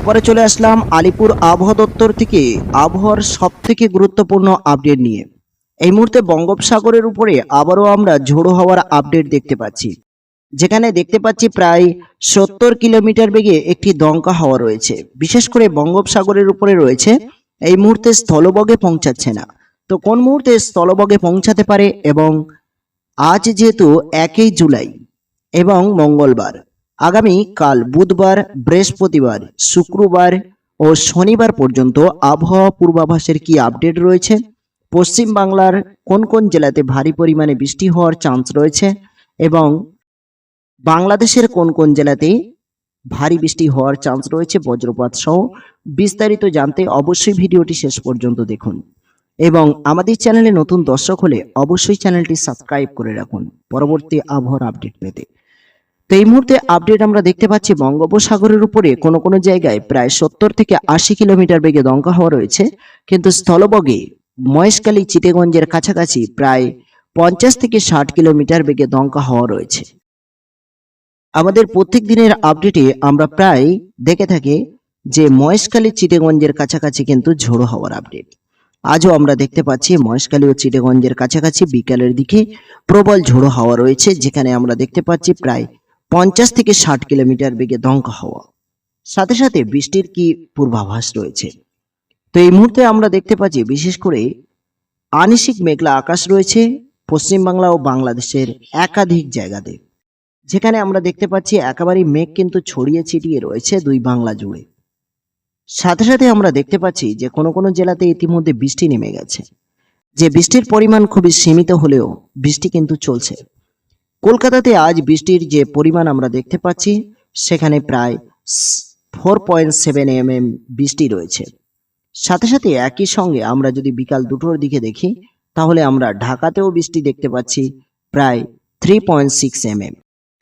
এরপরে চলে আসলাম আলিপুর আবহাওয়া দপ্তর থেকে। আবহাওয়ার সব থেকে গুরুত্বপূর্ণ আপডেট নিয়ে। এই মুহূর্তে বঙ্গোপসাগরের উপরে আবারও আমরা ঝোড়ো হওয়ার আপডেট দেখতে পাচ্ছি। যেখানে দেখতে পাচ্ছি প্রায় সত্তর কিলোমিটার বেগে একটি দমকা হাওয়া রয়েছে। বিশেষ করে বঙ্গোপসাগরের উপরে রয়েছে। এই মুহূর্তে স্থলবগে পৌঁছাচ্ছে না। তো কোন মুহূর্তে স্থলবগে পৌঁছাতে পারে এবং আজ যেহেতু একই জুলাই এবং মঙ্গলবার আগামী কাল বুধবার, বৃহস্পতিবার, শুক্রবার ও শনিবার পর্যন্ত আবহাওয়া পূর্বাভাসের কি আপডেট রয়েছে? পশ্চিম বাংলার কোন কোন জেলাতে ভারী পরিমাণে বৃষ্টি হওয়ার চান্স রয়েছে? এবং বাংলাদেশের কোন কোন জেলাতে ভারী বৃষ্টি হওয়ার চান্স রয়েছে? বজ্রপাত সহ বিস্তারিত জানতে অবশ্যই ভিডিওটি শেষ পর্যন্ত দেখুন। এবং আমাদের চ্যানেলে নতুন দর্শক হলে অবশ্যই চ্যানেলটি সাবস্ক্রাইব করে রাখুন। পরবর্তী আবহাওয়ার আপডেট পেতে। তো এই মুহূর্তে আপডেট আমরা দেখতে পাচ্ছি বঙ্গোপসাগরের উপরে কোনো কোনো জায়গায় প্রায় সত্তর থেকে আশি কিলোমিটার বেগে দমকা হওয়া রয়েছে। কিন্তু স্থলবগে মহেশখালী চিটেগঞ্জের কাছাকাছি প্রায় পঞ্চাশ থেকে ষাট কিলোমিটার বেগে দমকা হওয়া রয়েছে। আমাদের প্রত্যেক দিনের আপডেটে আমরা প্রায় দেখে থাকি যে মহেশখালী চিটেগঞ্জের কাছাকাছি কিন্তু ঝোড়ো হওয়ার আপডেট আজও আমরা দেখতে পাচ্ছি মহেশখালী ও চিটেগঞ্জের কাছাকাছি বিকালের দিকে প্রবল ঝোড়ো হাওয়া রয়েছে, যেখানে আমরা দেখতে পাচ্ছি প্রায় পঞ্চাশ থেকে ষাট কিলোমিটার বেগে দমকা হওয়া। সাথে সাথে বৃষ্টির কি পূর্বাভাস রয়েছে? তো এই মুহূর্তে আমরা দেখতে পাচ্ছি, বিশেষ করে আনিসিক মেঘলা আকাশ রয়েছে পশ্চিমবাংলা ও বাংলাদেশের একাধিক জায়গাতে। যেখানে আমরা দেখতে পাচ্ছি একেবারেই মেঘ কিন্তু ছড়িয়ে ছিটিয়ে রয়েছে দুই বাংলা জুড়ে। সাথে সাথে আমরা দেখতে পাচ্ছি যে কোনো কোনো জেলাতে ইতিমধ্যে বৃষ্টি নেমে গেছে। যে বৃষ্টির পরিমাণ খুবই সীমিত হলেও বৃষ্টি কিন্তু চলছে। কলকাতাতে আজ বৃষ্টির যে পরিমাণ আমরা দেখতে পাচ্ছি, সেখানে প্রায় four point seven M M বৃষ্টি রয়েছে। সাথে সাথে একই সঙ্গে আমরা যদি বিকাল দুটোর দিকে দেখি, তাহলে আমরা ঢাকাতেও বৃষ্টি দেখতে পাচ্ছি প্রায় three point six M M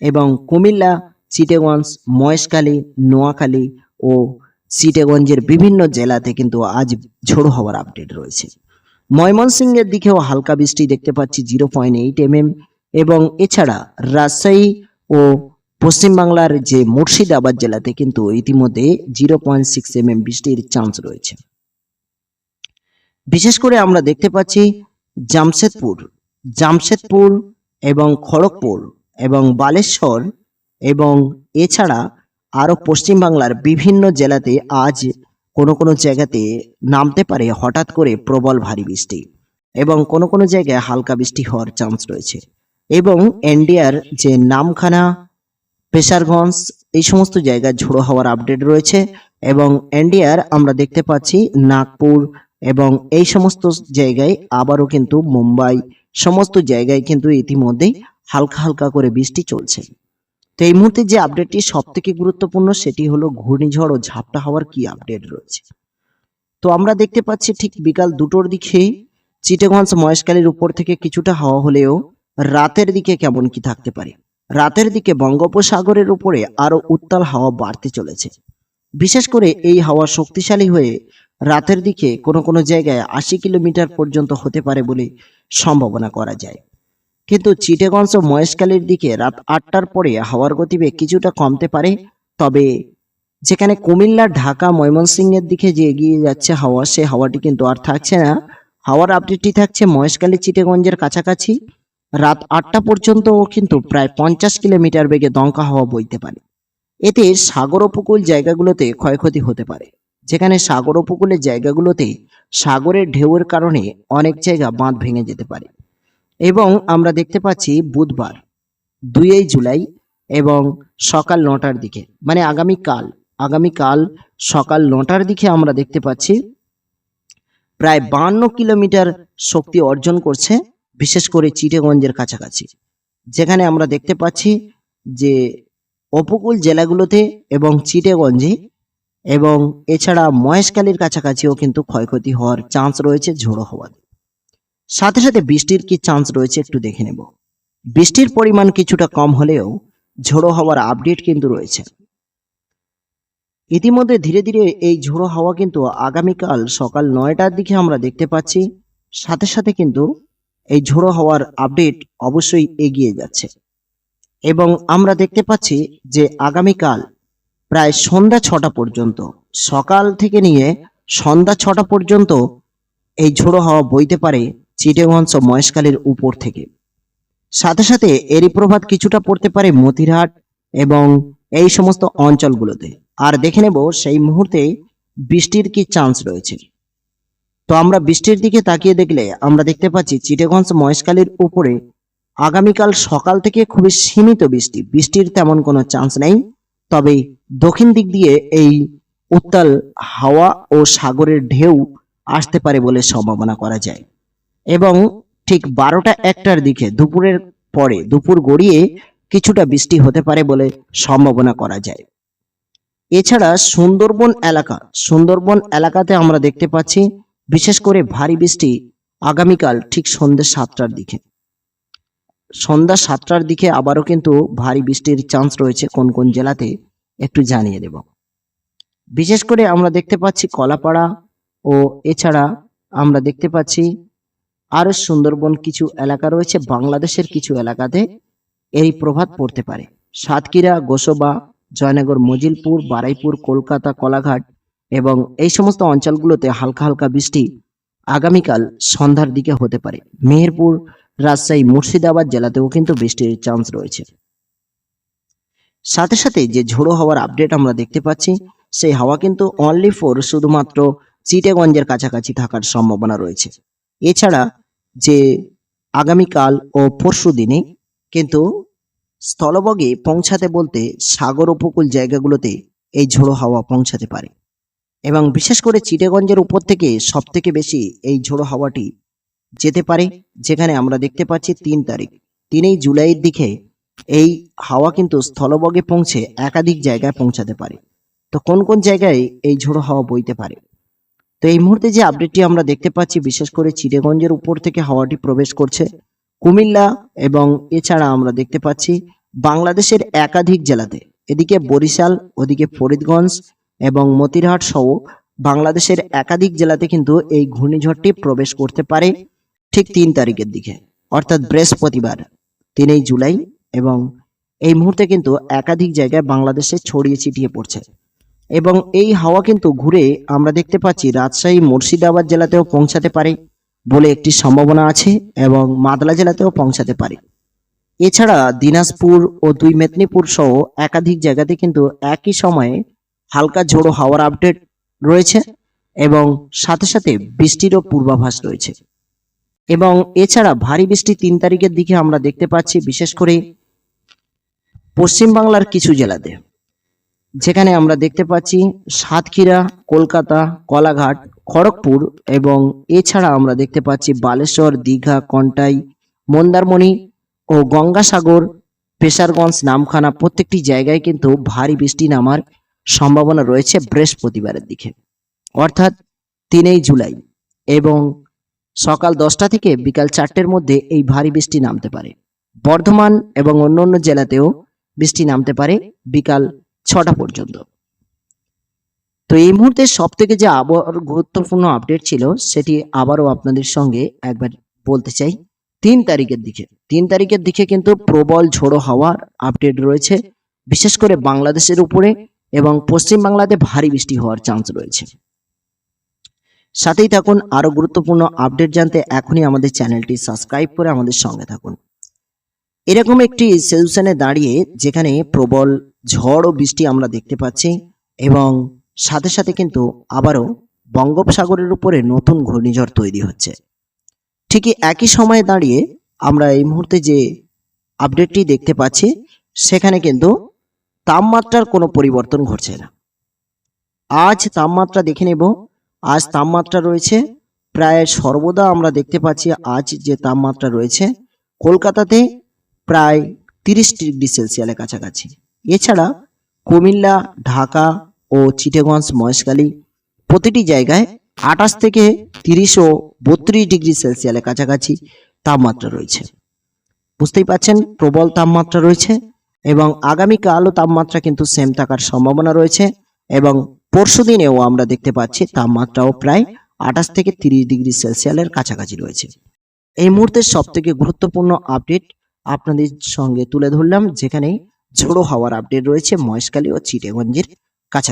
এবং কুমিল্লা, চিটেগঞ্জ, মহেশখালী, নোয়াখালী ও চিটেগঞ্জের বিভিন্ন জেলাতে কিন্তু আজ ঝোড়ো হওয়ার আপডেট রয়েছে। ময়মনসিংহের দিকেও হালকা বৃষ্টি দেখতে পাচ্ছি, জিরো পয়েন্ট এইট এম এবং এছাড়া রাজশাহী ও পশ্চিমবাংলার যে মুর্শিদাবাদ জেলাতে কিন্তু ইতিমধ্যে zero point six M M বৃষ্টির চান্স রয়েছে। বিশেষ করে আমরা দেখতে পাচ্ছি জামশেদপুর জামশেদপুর এবং খড়গপুর এবং বালেশ্বর এবং এছাড়া আরও পশ্চিমবাংলার বিভিন্ন জেলাতে আজ কোনো কোনো জায়গাতে নামতে পারে হঠাৎ করে প্রবল ভারী বৃষ্টি এবং কোনো কোনো জায়গায় হালকা বৃষ্টি হওয়ার চান্স রয়েছে। এবং এনডিআর যে নামখানা, পেশারগঞ্জ, এই সমস্ত জায়গায় ঝোড়ো হওয়ার আপডেট রয়েছে এবং এনডিআর আমরা দেখতে পাচ্ছি নাগপুর এবং এই সমস্ত জায়গায় আবারও কিন্তু মুম্বাই, সমস্ত জায়গায় কিন্তু ইতিমধ্যেই হালকা হালকা করে বৃষ্টি চলছে। তো এই মুহূর্তে যে আপডেটটি সব থেকে গুরুত্বপূর্ণ সেটি হলো ঘূর্ণিঝড় ও ঝাপটা হওয়ার কি আপডেট রয়েছে। তো আমরা দেখতে পাচ্ছি ঠিক বিকাল দুটোর দিকে চিটেগঞ্জ মহেশখালীর উপর থেকে কিছুটা হাওয়া হলেও রাতের দিকে কেমন কি থাকতে পারে? রাতের দিকে বঙ্গোপসাগরের উপরে আরও উত্তাল হাওয়া বাড়তে চলেছে। বিশেষ করে এই হাওয়া শক্তিশালী হয়ে রাতের দিকে কোনো কোনো জায়গায় আশি কিলোমিটার পর্যন্ত হতে পারে বলে সম্ভাবনা করা যায়। কিন্তু চিটেগঞ্জ ও মহেশখালীর দিকে রাত আটটার পরে হাওয়ার গতিবেগ কিছুটা কমতে পারে, তবে যেখানে কুমিল্লা, ঢাকা, ময়মনসিংহের দিকে যে এগিয়ে যাচ্ছে হাওয়া, সে হাওয়াটি কিন্তু আর থাকছে না। হাওয়ার আপডেটটি থাকছে মহেশখালী চিটেগঞ্জের কাছাকাছি। রাত আটটা পর্যন্তও কিন্তু প্রায় পঞ্চাশ কিলোমিটার বেগে দমকা হাওয়া বইতে পারে। এতে সাগর উপকূল জায়গাগুলোতে ক্ষয়ক্ষতি হতে পারে। যেখানে সাগর উপকূলের জায়গাগুলোতে সাগরের ঢেউয়ের কারণে অনেক জায়গা বাঁধ ভেঙে যেতে পারে। এবং আমরা দেখতে পাচ্ছি বুধবার দুইই জুলাই এবং সকাল নটার দিকে মানে আগামীকাল আগামীকাল সকাল নটার দিকে আমরা দেখতে পাচ্ছি, প্রায় বান্ন কিলোমিটার শক্তি অর্জন করছে বিশেষ করে চিটেগঞ্জের কাছাকাছি। যেখানে আমরা দেখতে পাচ্ছি যে উপকূল জেলাগুলোতে এবং চিটেগঞ্জে এবং এছাড়া মহেশখালীর কাছাকাছিও কিন্তু ক্ষয়ক্ষতি হওয়ার চান্স রয়েছে ঝোড়ো হওয়াতে সাথে সাথে বৃষ্টির কি চান্স রয়েছে একটু দেখে নেব। বৃষ্টির পরিমাণ কিছুটা কম হলেও ঝোড়ো হওয়ার আপডেট কিন্তু রয়েছে। ইতিমধ্যে ধীরে ধীরে এই ঝোড়ো হাওয়া কিন্তু আগামীকাল সকাল নয়টার দিকে আমরা দেখতে পাচ্ছি। সাথে সাথে কিন্তু এই ঝোড়ো হওয়ার আপডেট অবশ্যই এগিয়ে যাচ্ছে। এবং আমরা দেখতে পাচ্ছি যে আগামীকাল প্রায় সন্ধ্যা ছটা পর্যন্ত, সকাল থেকে নিয়ে সন্ধ্যা ছটা পর্যন্ত এই ঝোড়ো হাওয়া বইতে পারে চিটেগঞ্জ ও মহেশখালীর উপর থেকে। সাথে সাথে এরই প্রভাব কিছুটা পড়তে পারে মতিরহাট এবং এই সমস্ত অঞ্চলগুলোতে। আর দেখে নেব সেই মুহূর্তে বৃষ্টির কি চান্স রয়েছে। তো আমরা বৃষ্টির দিকে তাকিয়ে দেখলে আমরা দেখতে পাচ্ছি চিটেগঞ্জ মহেশখালীর উপরে আগামীকাল সকাল থেকে খুবই সীমিত বৃষ্টি। বৃষ্টির তেমন কোনো চান্স নেই। তবে দক্ষিণ দিক দিয়ে এই উত্তাল হাওয়া ও সাগরের ঢেউ আসতে পারে বলে সম্ভাবনা করা যায়। এবং ঠিক বারোটা একটার দিকে দুপুরের পরে দুপুর গড়িয়ে কিছুটা বৃষ্টি হতে পারে বলে সম্ভাবনা করা যায়। এছাড়া সুন্দরবন এলাকা, সুন্দরবন এলাকাতে আমরা দেখতে পাচ্ছি বিশেষ করে ভারী বৃষ্টি আগামীকাল ঠিক সন্ধ্যে সাতটার দিকে। সন্ধ্যা সাতটার দিকে আবারও কিন্তু ভারী বৃষ্টির চান্স রয়েছে কোন কোন জেলাতে, একটু জানিয়ে দেব। বিশেষ করে আমরা দেখতে পাচ্ছি কলাপাড়া ও এছাড়া আমরা দেখতে পাচ্ছি আরও সুন্দরবন কিছু এলাকা রয়েছে, বাংলাদেশের কিছু এলাকাতে এই প্রভাব পড়তে পারে। সাতক্ষীরা, গোসবা, জয়নগর, মজিলপুর, বারাইপুর, কলকাতা, কলাঘাট এবং এই সমস্ত অঞ্চলগুলোতে হালকা হালকা বৃষ্টি আগামীকাল সন্ধ্যার দিকে হতে পারে। মেহেরপুর, রাজশাহী, মুর্শিদাবাদ জেলাতেও কিন্তু বৃষ্টির চান্স রয়েছে। সাথে সাথে যে ঝোড়ো হওয়ার আপডেট আমরা দেখতে পাচ্ছি, সেই হাওয়া কিন্তু অনলি ফোর শুধুমাত্র চিটেগঞ্জের কাছাকাছি থাকার সম্ভাবনা রয়েছে। এছাড়া যে আগামীকাল ও পরশু দিনে কিন্তু স্থলবগে পৌঁছাতে বলতে সাগর উপকূল জায়গাগুলোতে এই ঝোড়ো হাওয়া পৌঁছাতে পারে। এবং বিশেষ করে চিটেগঞ্জের উপর থেকে সব থেকে বেশি এই ঝোড়ো হাওয়াটি যেতে পারে, যেখানে আমরা দেখতে পাচ্ছি তিন তারিখ। তিনই জুলাইয়ের দিকে এই হাওয়া কিন্তু স্থলবগে পৌঁছে একাধিক জায়গায় পৌঁছাতে পারে। তো কোন কোন জায়গায় এই ঝোড়ো হাওয়া বইতে পারে? তো এই মুহূর্তে যে আপডেটটি আমরা দেখতে পাচ্ছি, বিশেষ করে চিটেগঞ্জের উপর থেকে হাওয়াটি প্রবেশ করছে, কুমিল্লা এবং এছাড়া আমরা দেখতে পাচ্ছি বাংলাদেশের একাধিক জেলাতে। এদিকে বরিশাল, ওদিকে ফরিদগঞ্জ এবং মতিরহাট সহ বাংলাদেশের একাধিক জেলাতে কিন্তু এই ঘূর্ণিঝড়টি প্রবেশ করতে পারে ঠিক তিন তারিখের দিকে, অর্থাৎ বৃহস্পতিবার, তিনই জুলাই এবং এই মুহূর্তে কিন্তু একাধিক জায়গায় বাংলাদেশে ছড়িয়ে ছিটিয়ে পড়ছে। এবং এই হাওয়া কিন্তু ঘুরে আমরা দেখতে পাচ্ছি রাজশাহী, মুর্শিদাবাদ জেলাতেও পৌঁছাতে পারে বলে একটি সম্ভাবনা আছে এবং মাদলা জেলাতেও পৌঁছাতে পারে। এছাড়া দিনাজপুর ও দুই মেদিনীপুর সহ একাধিক জায়গাতে কিন্তু একই সময়ে হালকা ঝোড়ো হাওয়ার আপডেট রয়েছে এবং সাথে সাথে বৃষ্টিরও পূর্বাভাস রয়েছে। এবং এছাড়া ভারী বৃষ্টি তিন তারিখের দিকে আমরা দেখতে পাচ্ছি, বিশেষ করে পশ্চিমবাংলার কিছু জেলাতে। যেখানে আমরা দেখতে পাচ্ছি সাতক্ষীরা, কলকাতা, কলাঘাট, খড়গপুর এবং এছাড়া আমরা দেখতে পাচ্ছি বালেশ্বর, দীঘা, কন্টাই, মন্দারমণি ও গঙ্গাসাগর, পেশারগঞ্জ, নামখানা প্রত্যেকটি জায়গায় কিন্তু ভারী বৃষ্টি নামার সম্ভাবনা রয়েছে বৃহস্পতিবারের দিকে। অর্থাৎ তিনই জুলাই এবং সকাল দশটা থেকে বিকাল চারটের মধ্যে এই ভারী বৃষ্টি নামতে পারে। বর্ধমান এবং অন্যান্য জেলাতেও বৃষ্টি নামতে পারে বিকাল ছটা পর্যন্ত। তো এই মুহূর্তে সব থেকে যে আবহাওয়ার গুরুত্বপূর্ণ আপডেট ছিল, সেটি আবারও আপনাদের সঙ্গে একবার বলতে চাই। তিন তারিখের দিকে। তিন তারিখের দিকে কিন্তু প্রবল ঝোড়ো হওয়ার আপডেট রয়েছে। বিশেষ করে বাংলাদেশের উপরে এবং পশ্চিম বাংলাতে ভারী বৃষ্টি হওয়ার চান্স রয়েছে। সাথেই থাকুন আরও গুরুত্বপূর্ণ আপডেট জানতে এখনই আমাদের চ্যানেলটি সাবস্ক্রাইব করে আমাদের সঙ্গে থাকুন। এরকম একটি সিচুয়েশনে দাঁড়িয়ে যেখানে প্রবল ঝড় ও বৃষ্টি আমরা দেখতে পাচ্ছি এবং সাথে সাথে কিন্তু আবারও বঙ্গোপসাগরের উপরে নতুন ঘূর্ণিঝড় তৈরি হচ্ছে। ঠিকই একই সময়ে দাঁড়িয়ে আমরা এই মুহূর্তে যে আপডেটটি দেখতে পাচ্ছি, সেখানে কিন্তু তাপমাত্রার কোনো পরিবর্তন ঘটছে না। আজ তাপমাত্রা দেখে নেব। আজ তাপমাত্রা রয়েছে, প্রায় সর্বদা আমরা দেখতে পাচ্ছি আজ যে তাপমাত্রা রয়েছে, কলকাতাতে প্রায় তিরিশ ডিগ্রি সেলসিয়ালের কাছাকাছি। এছাড়া কুমিল্লা, ঢাকা ও চিটেগঞ্জ মহেশখালী প্রতিটি জায়গায় আঠাশ থেকে তিরিশ ও বত্রিশ ডিগ্রি সেলসিয়ালের কাছাকাছি তাপমাত্রা রয়েছে। বুঝতেই পাচ্ছেন প্রবল তাপমাত্রা রয়েছে। এবং আগামীকালও তাপমাত্রা কিন্তু সেম থাকার সম্ভাবনা রয়েছে এবং পরশু দিনেও আমরা দেখতে পাচ্ছি তাপমাত্রাও প্রায় আঠাশ থেকে তিরিশ ডিগ্রি সেলসিয়ালের কাছাকাছি রয়েছে। এই মুহূর্তে সব থেকে গুরুত্বপূর্ণ আপডেট আপনাদের সঙ্গে তুলে ধরলাম যেখানে ঝোড়ো হওয়ার আপডেট রয়েছে মহেশকালী ও চিটেগঞ্জের।